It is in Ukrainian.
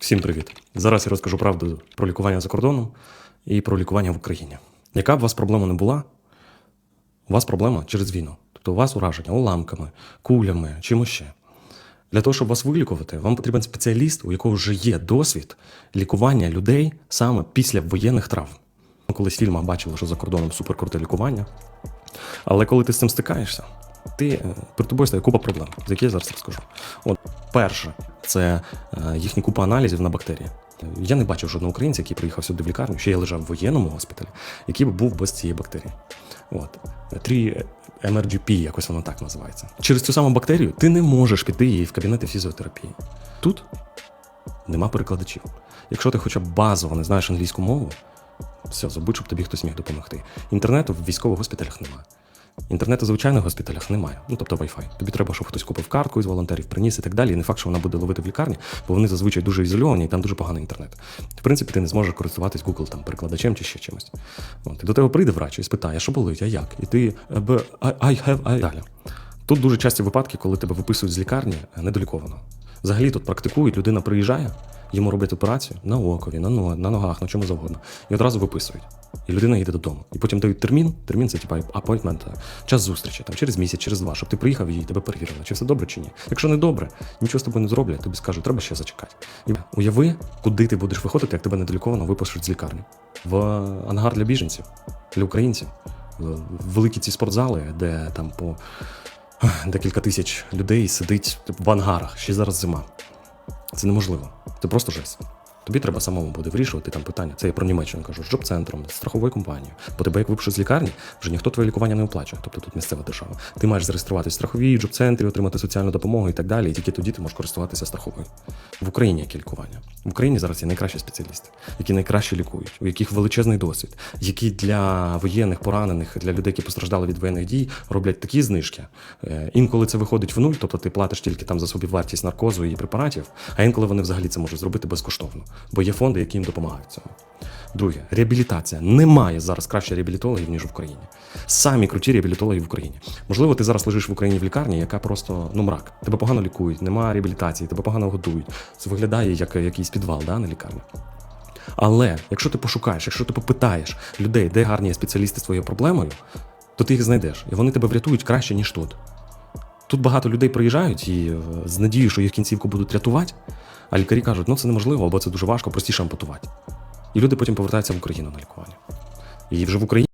Всім привіт! Зараз я розкажу правду про лікування за кордоном і про лікування в Україні. Яка б у вас проблема не була, у вас проблема через війну. Тобто у вас ураження уламками, кулями, чимось ще. Для того, щоб вас вилікувати, вам потрібен спеціаліст, у якого вже є досвід лікування людей саме після воєнних травм. Колись в фільмах бачили, що за кордоном суперкруте лікування. Але коли ти з цим стикаєшся, ти е, перед тобою стає купа проблем, з яких я зараз розкажу. От перше, це е, їхні купа аналізів на бактерії. Я не бачив жодного українця, який приїхав сюди в лікарню, ще я лежав в воєнному госпіталі, який би був без цієї бактерії. От. Трі MRGP, якось воно так називається. Через цю саму бактерію ти не можеш піти її в кабінети фізіотерапії. Тут нема перекладачів. Якщо ти хоча б базово не знаєш англійську мову, все, забудь, щоб тобі хтось міг допомогти. Інтернету в військових госпіталях немає. Інтернету в госпіталях немає. Ну тобто Wi-Fi. Тобі треба, щоб хтось купив картку із волонтерів, приніс і так далі. І не факт, що вона буде ловити в лікарні, бо вони зазвичай дуже ізольовані і там дуже поганий інтернет. В принципі, ти не зможеш користуватись Google там перекладачем чи ще чимось. От, і до тебе прийде врач і спитає, що болить, а як? І ти I, I have, I... далі. Тут дуже часті випадки, коли тебе виписують з лікарні е, недоліковано. Взагалі тут практикують, людина приїжджає, йому роблять операцію на окові, на, на ногах, на чому завгодно. І одразу виписують. І людина їде додому. І потім дають термін. Термін це типа е, час зустрічі, там через місяць, через два, щоб ти приїхав і тебе перевірили, чи все добре чи ні. Якщо не добре, нічого з тобою не зроблять, тобі скажуть, треба ще зачекати. І уяви, куди ти будеш виходити, як тебе недоліковано випишуть з лікарні. В ангар для біженців, для українців. В великі ці спортзали, де там по декілька тисяч людей сидить в ангарах, ще зараз зима. Це неможливо. Це просто жесть. Тобі треба самому буде вирішувати там питання. Це я про Німеччину кажу, з джоб-центром, з страховою компанією. Бо тебе, як випишуть з лікарні, вже ніхто твоє лікування не оплачує, тобто тут місцева держава. Ти маєш зареєструватися в страховій джоб-центрі, отримати соціальну допомогу і так далі. І тільки тоді ти можеш користуватися страховою. В Україні яке лікування? В Україні зараз є найкращі спеціалісти, які найкраще лікують, у яких величезний досвід, які для воєнних поранених, для людей, які постраждали від воєнних дій, роблять такі знижки. Е, Інколи це виходить в нуль, тобто ти платиш тільки там за собі вартість наркозу і препаратів, а інколи вони взагалі це можуть зробити безкоштовно, бо є фонди, які їм допомагають в цьому. Друге, реабілітація. Немає зараз краще реабілітологів, ніж в Україні. Самі круті реабілітологи в Україні. Можливо, ти зараз лежиш в Україні в лікарні, яка просто ну мрак. Тебе погано лікують, немає реабілітації, тебе погано годують. Це виглядає як якийсь підвал, да, на лікарні. Але якщо ти пошукаєш, якщо ти попитаєш людей, де гарні спеціалісти з твоєю проблемою, то ти їх знайдеш, і вони тебе врятують краще, ніж тут. Тут багато людей приїжджають і е, з надією, що їх кінцівку будуть рятувати, а лікарі кажуть, ну це неможливо, або це дуже важко, простіше ампутувати. І люди потім повертаються в Україну на лікування. І вже в Україні.